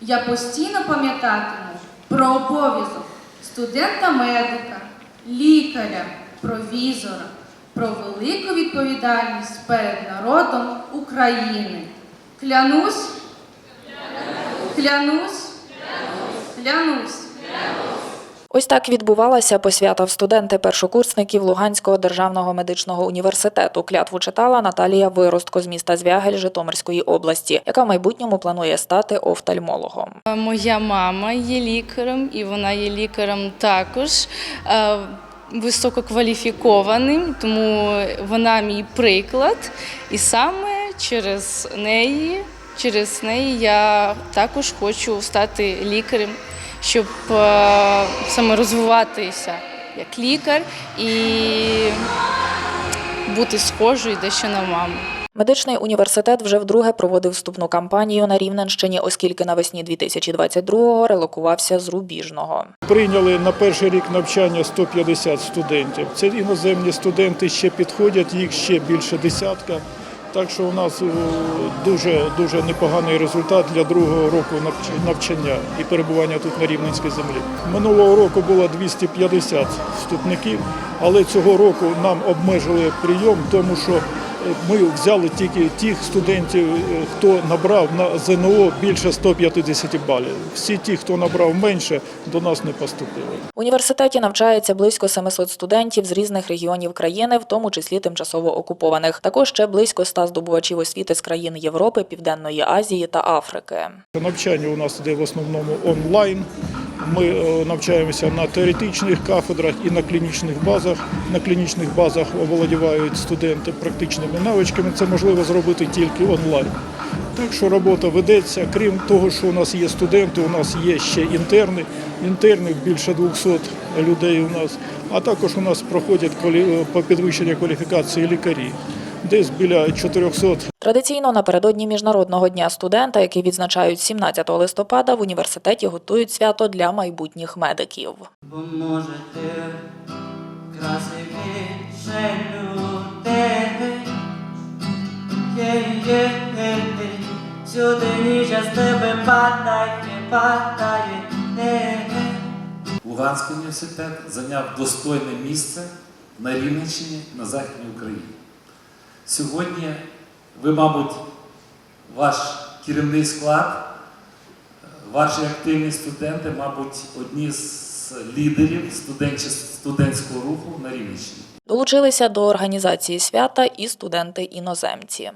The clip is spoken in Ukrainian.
Я постійно пам'ятатиму про обов'язок студента-медика, лікаря, провізора, про велику відповідальність перед народом України. Клянусь, клянусь, клянусь. Ось так відбувалася посвята в студенти першокурсників Луганського державного медичного університету. Клятву читала Наталія Виростко з міста Звягель Житомирської області, яка в майбутньому планує стати офтальмологом. Моя мама є лікарем, і вона є лікарем також е, висококваліфікованим, тому вона мій приклад. І саме через неї, через неї я також хочу стати лікарем, щоб е, саме розвиватися як лікар і бути схожою дещо на маму. Медичний університет вже вдруге проводив вступну кампанію на Рівненщині, оскільки навесні 2022-го релокувався з Рубіжного. Прийняли на перший рік навчання 150 студентів. Це іноземні студенти ще підходять, їх ще більше десятка. Так що у нас е, дуже дуже непоганий результат для другого року навчання і перебування тут на Рівненській землі. Минулого року було 250 вступників, але цього року нам обмежили прийом, тому що ми взяли тільки тих студентів, е, хто набрав на ЗНО більше 150 балів. Всі ті, хто набрав менше, до нас не поступили. В університеті навчається близько 700 студентів з різних регіонів країни, в тому числі тимчасово окупованих. Також ще близько 100 здобувачів освіти з країн Європи, Південної Азії та Африки. Навчання у нас йде в основному онлайн. Ми е, навчаємося на теоретичних кафедрах і на клінічних базах. На клінічних базах оволодівають студенти практичними навичками. Це можливо зробити тільки онлайн. Так що робота ведеться. Крім того, що у нас є студенти, у нас є ще інтерни. Інтернів більше 200 людей у нас. А також у нас проходять по підвищення кваліфікації лікарі. Десь біля 400 Традиційно напередодні міжнародного дня студента, який відзначають 17 листопада, в університеті готують свято для майбутніх медиків. Бо може красивіше людей, є, є, є, сюди ніжа з тебе падає, падає, не, Луганський університет зайняв достойне місце на Рівненщині на Західній Україні. Сьогодні ви, мабуть, ваш керівний склад, ваші активні студенти, мабуть, одні з лідерів студентського руху на Рівненщині. Долучилися до організації свята і студенти-іноземці.